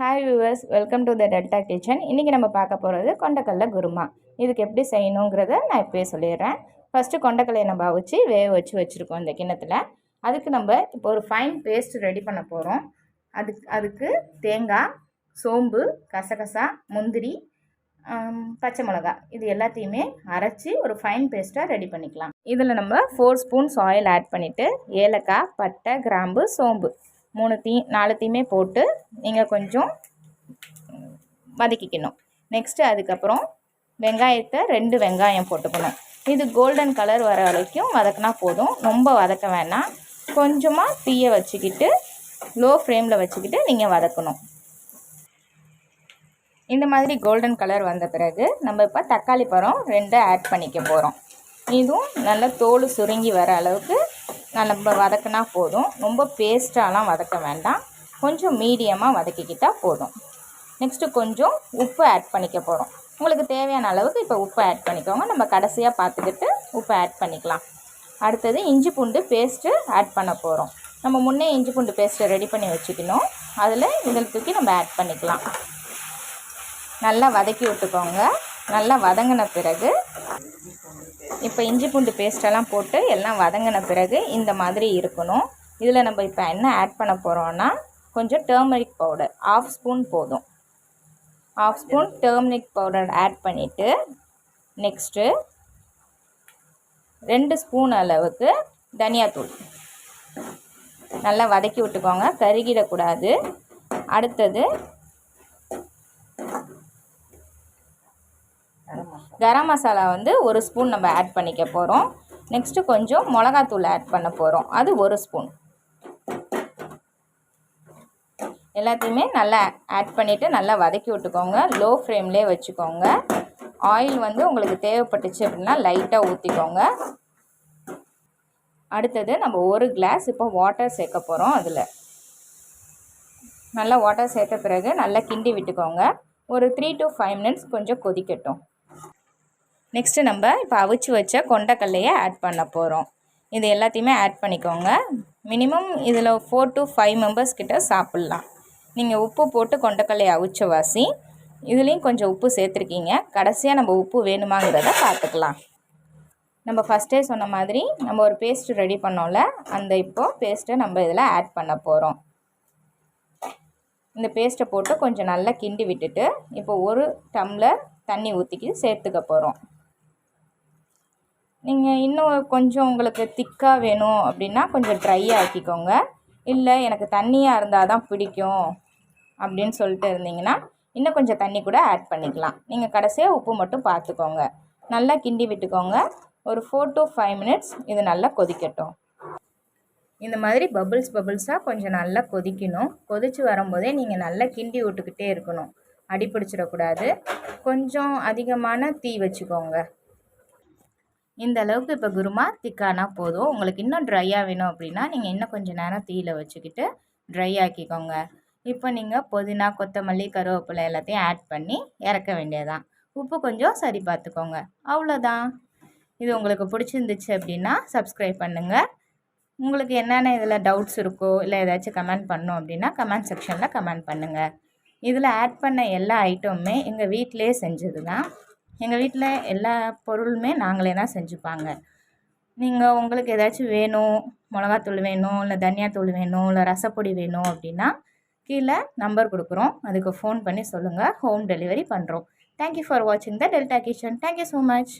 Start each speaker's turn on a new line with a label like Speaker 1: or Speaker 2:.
Speaker 1: Hi viewers welcome to the Delta kitchen இன்றைக்கி நம்ம பார்க்க போகிறது கொண்டக்கடலை குருமா. இதுக்கு எப்படி செய்யணுங்கிறத நான் இப்போயே சொல்லிடுறேன். ஃபஸ்ட்டு கொண்டக்கடலையை நம்ம அவிச்சு வேக வச்சு வச்சுருக்கோம் இந்த கிண்ணத்தில். அதுக்கு நம்ம இப்போ ஒரு ஃபைன் பேஸ்ட் ரெடி பண்ண போகிறோம் அதுக்கு அதுக்கு தேங்காய் சோம்பு கசகசா முந்திரி பச்சை மிளகா. இது எல்லாத்தையுமே அரைச்சி ஒரு ஃபைன் பேஸ்ட்டாக ரெடி பண்ணிக்கலாம். இதில் நம்ம ஃபோர் ஸ்பூன்ஸ் ஆயில் ஆட் பண்ணிவிட்டு ஏலக்காய் பட்டை கிராம்பு சோம்பு. மூணுத்தையும் நாலுத்தையுமே போட்டு நீங்கள் கொஞ்சம் வதக்கிக்கணும். நெக்ஸ்ட்டு அதுக்கப்புறம் வெங்காயத்தை ரெண்டு வெங்காயம் போட்டுக்கணும். இது கோல்டன் கலர் வர வரைக்கும் வதக்கினா போதும். ரொம்ப வதக்க வேணாம். கொஞ்சமாக தீயை வச்சுக்கிட்டு லோ ஃப்ளேமில் வச்சுக்கிட்டு நீங்கள் வதக்கணும். இந்த மாதிரி கோல்டன் கலர் வந்த பிறகு நம்ம இப்போ தக்காளி பழம் ரெண்டை ஆட் பண்ணிக்க போகிறோம் இதுவும் நல்லா தோல் சுருங்கி வர அளவுக்கு நம்ம வதக்கினா போதும். ரொம்ப பேஸ்ட்டாலாம் வதக்க வேண்டாம். கொஞ்சம் மீடியமாக வதக்கிக்கிட்டால் போதும். நெக்ஸ்ட்டு கொஞ்சம் உப்பு ஆட் பண்ணிக்க போகிறோம் உங்களுக்கு தேவையான அளவுக்கு இப்போ உப்பு ஆட் பண்ணிக்கோங்க. நம்ம கடைசியாக பார்த்துக்கிட்டு உப்பு ஆட் பண்ணிக்கலாம். அடுத்தது இஞ்சி பூண்டு பேஸ்ட்டு ஆட் பண்ண போகிறோம் நம்ம முன்னே இஞ்சி பூண்டு பேஸ்ட்டை ரெடி பண்ணி வச்சுக்கணும் அதில் இதில் தூக்கி நம்ம ஆட் பண்ணிக்கலாம். நல்லா வதக்கி விட்டுக்கோங்க. நல்லா வதங்கின பிறகு இப்போ இஞ்சி பூண்டு பேஸ்டெல்லாம் போட்டு எல்லாம் வதங்கின பிறகு இந்த மாதிரி இருக்கணும். இதில் நம்ம இப்போ என்ன ஆட் பண்ண போகிறோன்னா கொஞ்சம் டேர்மரிக் பவுடர் ஆஃப் ஸ்பூன் போதும். Half spoon turmeric powder add பண்ணிவிட்டு நெக்ஸ்ட்டு ரெண்டு ஸ்பூன் அளவுக்கு தனியாத்தூள். நல்லா வதக்கி விட்டுக்கோங்க கருகிடக்கூடாது. அடுத்தது கரம் மசாலா வந்து ஒரு ஸ்பூன் நம்ம ஆட் பண்ணிக்க போகிறோம் நெக்ஸ்ட்டு கொஞ்சம் மிளகாத்தூள் ஆட் பண்ண போகிறோம் அது ஒரு ஸ்பூன். எல்லாத்தையுமே நல்லா ஆட் பண்ணிவிட்டு நல்லா வதக்கி விட்டுக்கோங்க. லோ ஃப்ளேம்லேயே வச்சுக்கோங்க. ஆயில் வந்து உங்களுக்கு தேவைப்பட்டுச்சு அப்படின்னா லைட்டாக ஊற்றிக்கோங்க அடுத்தது நம்ம ஒரு கிளாஸ் இப்போ வாட்டர் சேர்க்க போகிறோம் அதில். நல்லா வாட்டர் சேர்த்த பிறகு நல்லா கிண்டி விட்டுக்கோங்க. ஒரு த்ரீ டு ஃபைவ் மினிட்ஸ் கொஞ்சம் கொதிக்கட்டும். நெக்ஸ்ட்டு நம்ம இப்போ அவிச்சு வச்ச கொண்டக்கல்லையை ஆட் பண்ண போகிறோம் இது எல்லாத்தையுமே ஆட் பண்ணிக்கோங்க. மினிமம் இதில் ஃபோர் டு ஃபைவ் மெம்பர்ஸ் கிட்ட சாப்பிட்லாம். நீங்கள் உப்பு போட்டு கொண்டக்கல்லையை அவிச்ச வாசி. இதுலேயும் கொஞ்சம் உப்பு சேர்த்துருக்கீங்க. கடைசியாக நம்ம உப்பு வேணுமாங்கிறத பார்த்துக்கலாம். நம்ம ஃபஸ்ட்டே சொன்ன மாதிரி நம்ம ஒரு பேஸ்ட் ரெடி பண்ணோம்ல அந்த இப்போது பேஸ்ட்டை நம்ம இதில் ஆட் பண்ண போகிறோம் இந்த பேஸ்ட்டை போட்டு கொஞ்சம் நல்லா கிண்டி விட்டுட்டு இப்போ ஒரு டம்ளர் தண்ணி ஊற்றிக்கி சேர்த்துக்க போகிறோம் நீங்கள் இன்னும் கொஞ்சம் உங்களுக்கு திக்காக வேணும் அப்படின்னா கொஞ்சம் ட்ரை ஆக்கிக்கோங்க. இல்லை எனக்கு தண்ணியாக இருந்தால் தான் பிடிக்கும் அப்படின்னு சொல்லிட்டு இருந்தீங்கன்னா இன்னும் கொஞ்சம் தண்ணி கூட ஆட் பண்ணிக்கலாம். நீங்கள் கடைசியாக உப்பு மட்டும் பார்த்துக்கோங்க நல்லா கிண்டி விட்டுக்கோங்க. ஒரு ஃபோர் டு ஃபைவ் மினிட்ஸ் இது நல்லா கொதிக்கட்டும். இந்த மாதிரி பபுள்ஸ் பபுள்ஸாக கொஞ்சம் நல்லா கொதிக்கணும். கொதித்து வரும்போதே நீங்கள் நல்லா கிண்டி விட்டுக்கிட்டே இருக்கணும். அடி பிடிச்சிடக்கூடாது. கொஞ்சம் அதிகமான தீ வச்சுக்கோங்க. இந்த அளவுக்கு இப்போ குருமா திக்கானா போதும். உங்களுக்கு இன்னும் ட்ரையாக வேணும் அப்படின்னா நீங்கள் இன்னும் கொஞ்சம் நேரம் தீயில் வச்சுக்கிட்டு ட்ரை ஆக்கிக்கோங்க. இப்போ நீங்கள் புதினா கொத்தமல்லி கருவேப்பிலை எல்லாத்தையும் ஆட் பண்ணி இறக்க வேண்டியதான் உப்பு கொஞ்சம் சரி பார்த்துக்கோங்க. அவ்வளோதான் இது உங்களுக்கு பிடிச்சிருந்துச்சு அப்படின்னா சப்ஸ்கிரைப் பண்ணுங்கள் உங்களுக்கு என்னென்ன இதில் டவுட்ஸ் இருக்கோ இல்லை ஏதாச்சும் கமெண்ட் பண்ணோம் அப்படின்னா கமெண்ட் செக்ஷனில் கமெண்ட் பண்ணுங்கள் இதில் ஆட் பண்ண எல்லா ஐட்டமுமே எங்கள் வீட்டிலே செஞ்சது தான் எங்கள் வீட்டில் எல்லா பொருளுமே நாங்களே தான் செஞ்சுப்பாங்க. நீங்கள் உங்களுக்கு ஏதாச்சும் வேணும் மிளகாத்தூள் வேணும் இல்லை தனியாத்தூள் வேணும் இல்லை ரசப்பொடி வேணும் அப்படின்னா கீழே நம்பர் கொடுக்குறோம். அதுக்கு ஃபோன் பண்ணி சொல்லுங்கள் ஹோம் டெலிவரி பண்ணுறோம் தேங்க்யூ ஃபார் வாட்சிங் the Delta kitchen thank you so much